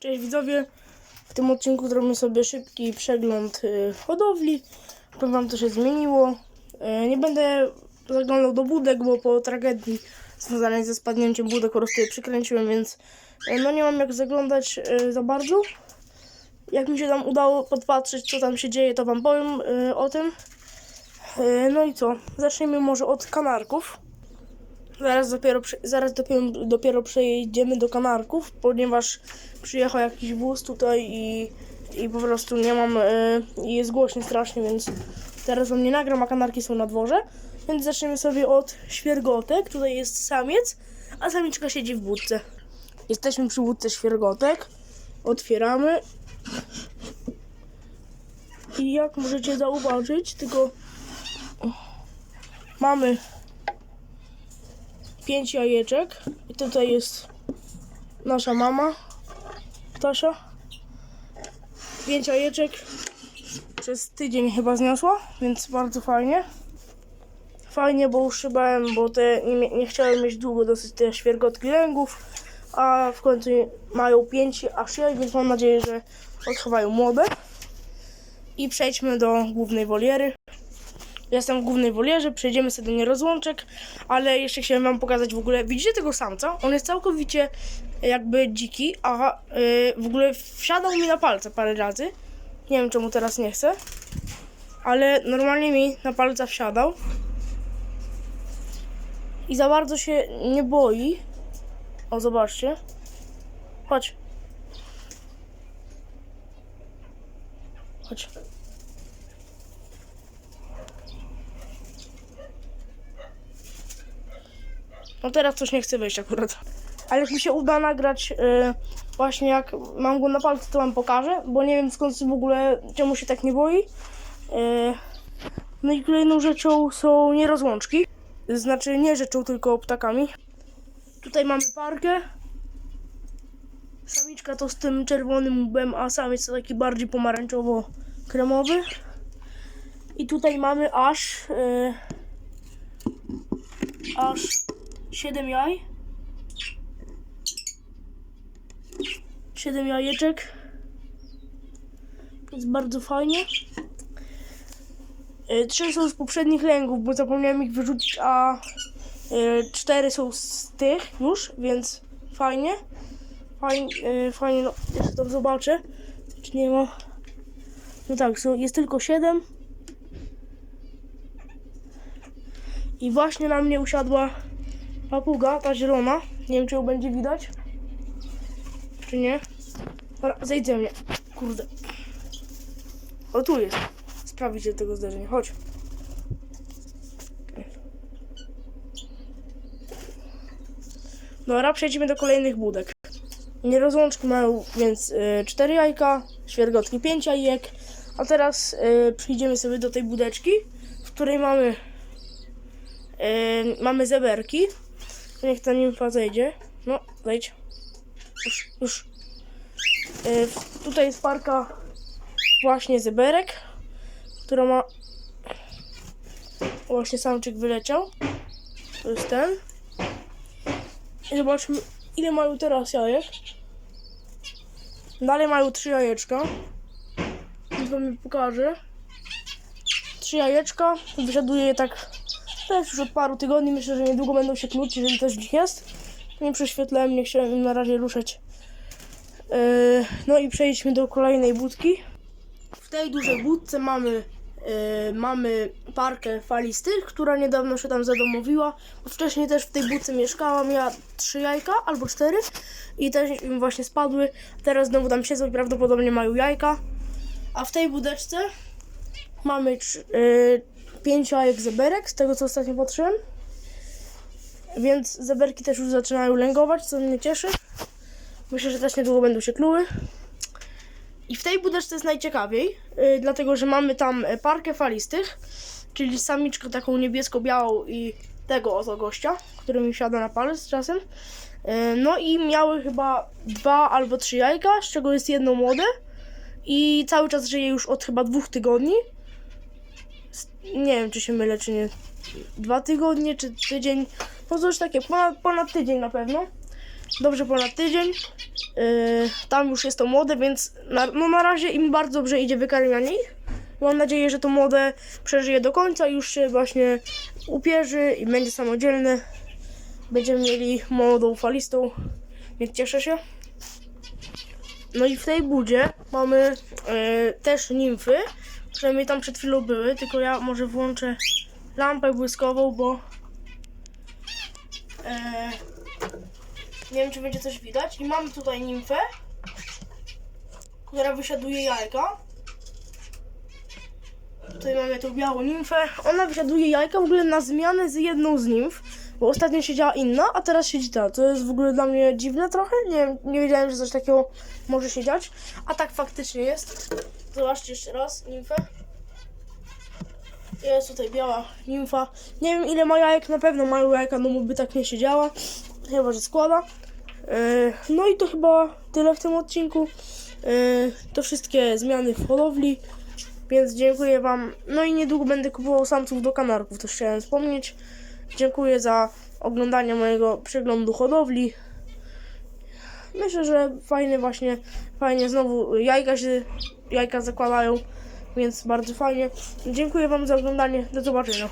Cześć widzowie, w tym odcinku zrobimy sobie szybki przegląd y, hodowli. Powiem wam co się zmieniło. Y, nie będę zaglądał do budek, bo po tragedii związanej ze spadnięciem budek po prostu je przykręciłem, więc y, no nie mam jak zaglądać y, za bardzo. Jak mi się tam udało podpatrzeć co tam się dzieje, to wam powiem o tym. No i co, zacznijmy może od kanarków. Zaraz dopiero, zaraz dopiero, dopiero przejedziemy do kanarków, ponieważ przyjechał jakiś wóz tutaj i, i po prostu nie mam, y, i jest głośno strasznie, więc teraz wam nie nagram, a kanarki są na dworze. Więc zaczniemy sobie od świergotek. Tutaj jest samiec, a samiczka siedzi w budce. Jesteśmy przy budce świergotek. Otwieramy. I jak możecie zauważyć, tylko mamy pięć jajeczek. I tutaj jest nasza mama, Tasia. Pięć jajeczek przez tydzień chyba zniosła, więc bardzo fajnie. Fajnie, bo uszybałem, bo te nie, nie chciałem mieć długo dosyć te świergotki lęgów, a w końcu mają pięć aż jaj, więc mam nadzieję, że odchowają młode. I przejdźmy do głównej woliery. Jestem w głównej wolierze, przejdziemy sobie do nierozłączek, ale jeszcze chciałem wam pokazać w ogóle, widzicie tego samca? On jest całkowicie jakby dziki, a y, w ogóle wsiadał mi na palce parę razy. Nie wiem czemu teraz nie chce, ale normalnie mi na palca wsiadał. I za bardzo się nie boi. O, zobaczcie. Chodź. Chodź. No teraz coś nie chce wejść akurat. Ale jak mi się uda nagrać y, właśnie jak mam go na palcu, to wam pokażę, bo nie wiem skąd w ogóle, czemu się tak nie boi. Y, no i kolejną rzeczą są nierozłączki. Znaczy nie rzeczą, tylko ptakami. Tutaj mamy parkę. Samiczka to z tym czerwonym łbem, a samiec to taki bardziej pomarańczowo-kremowy. I tutaj mamy aż... y, aż 7 jaj. 7 jajeczek. Jest bardzo fajnie. Y, Trzy są z poprzednich lęgów, bo zapomniałem ich wyrzucić, a y, cztery są z tych już, więc fajnie. Fajnie, y, fajnie, no jeszcze tam zobaczę, czy nie ma. No tak, są, jest tylko 7. I właśnie na mnie usiadła papuga, ta zielona. Nie wiem, czy ją będzie widać. Czy nie? Dobra, mnie. Kurde. O, tu jest. Sprawić się tego zdarzenia. Chodź. Dobra, przejdźmy do kolejnych budek. Nierozłączki mają więc y, 4 jajka, świergotki 5 jajek. A teraz y, przyjdziemy sobie do tej budeczki, w której mamy y, mamy zeberki. Niech ta nimfa zejdzie. No, zejdź. Już, już. W- tutaj jest parka właśnie zeberek, która ma właśnie samczyk wyleciał. To jest ten. I zobaczmy, ile mają teraz jajek. Dalej mają trzy jajeczka. Już wam je pokażę. Trzy jajeczka. Wysiaduję je tak też już od paru tygodni. Myślę, że niedługo będą się knuć, jeżeli coś w nich jest. Nie prześwietlałem, nie chciałem im na razie ruszać. Yy, no i przejdźmy do kolejnej budki. W tej dużej budce mamy, yy, mamy parkę falistych, która niedawno się tam zadomowiła. Wcześniej też w tej budce mieszkałam, ja trzy jajka albo cztery i też im właśnie spadły. Teraz znowu tam siedzą i prawdopodobnie mają jajka. A w tej budeczce mamy yy, pięć jajek zeberek, z tego co ostatnio patrzyłem. Więc zeberki też już zaczynają lęgować, co mnie cieszy. Myślę, że też niedługo będą się kluły. I w tej budeczce jest najciekawiej, yy, dlatego że mamy tam y, parkę falistych, czyli samiczkę taką niebiesko-białą i tego oto gościa, który mi siada na palec czasem. Yy, no i miały chyba dwa albo trzy jajka, z czego jest jedno młode. I cały czas żyje już od chyba dwóch tygodni. Nie wiem, czy się mylę, czy nie. Dwa tygodnie, czy tydzień. No coś takie, ponad, ponad tydzień na pewno. dobrze ponad tydzień. Yy, tam już jest to młode, więc na, no na razie im bardzo dobrze idzie wykarmianie ich. Mam nadzieję, że to młode przeżyje do końca, już się właśnie upierzy i będzie samodzielne. Będziemy mieli młodą falistą, więc cieszę się. No i w tej budzie mamy e, też nimfy, przynajmniej tam przed chwilą były, tylko ja może włączę lampę błyskową, bo e, nie wiem czy będzie coś widać. I mamy tutaj nimfę, która wysiaduje jajka. Tutaj mamy tą białą nimfę. Ona wysiaduje jajka w ogóle na zmianę z jedną z nimf. Bo ostatnio siedziała inna, a teraz siedzi ta. To jest w ogóle dla mnie dziwne trochę. Nie, nie wiedziałem, że coś takiego może się dziać. A tak faktycznie jest. Zobaczcie jeszcze raz nimfę. Jest tutaj biała nimfa. Nie wiem ile ma jajek, na pewno mają jajka, no by tak nie siedziała. Chyba, że składa. Yy, No i to chyba tyle w tym odcinku. Yy, To wszystkie zmiany w hodowli. Więc dziękuję Wam. No i niedługo będę kupował samców do kanarków, to chciałem wspomnieć. Dziękuję za oglądanie mojego przeglądu hodowli. Myślę, że fajnie właśnie, fajnie znowu jajka się, jajka zakładają, więc bardzo fajnie. Dziękuję Wam za oglądanie. Do zobaczenia.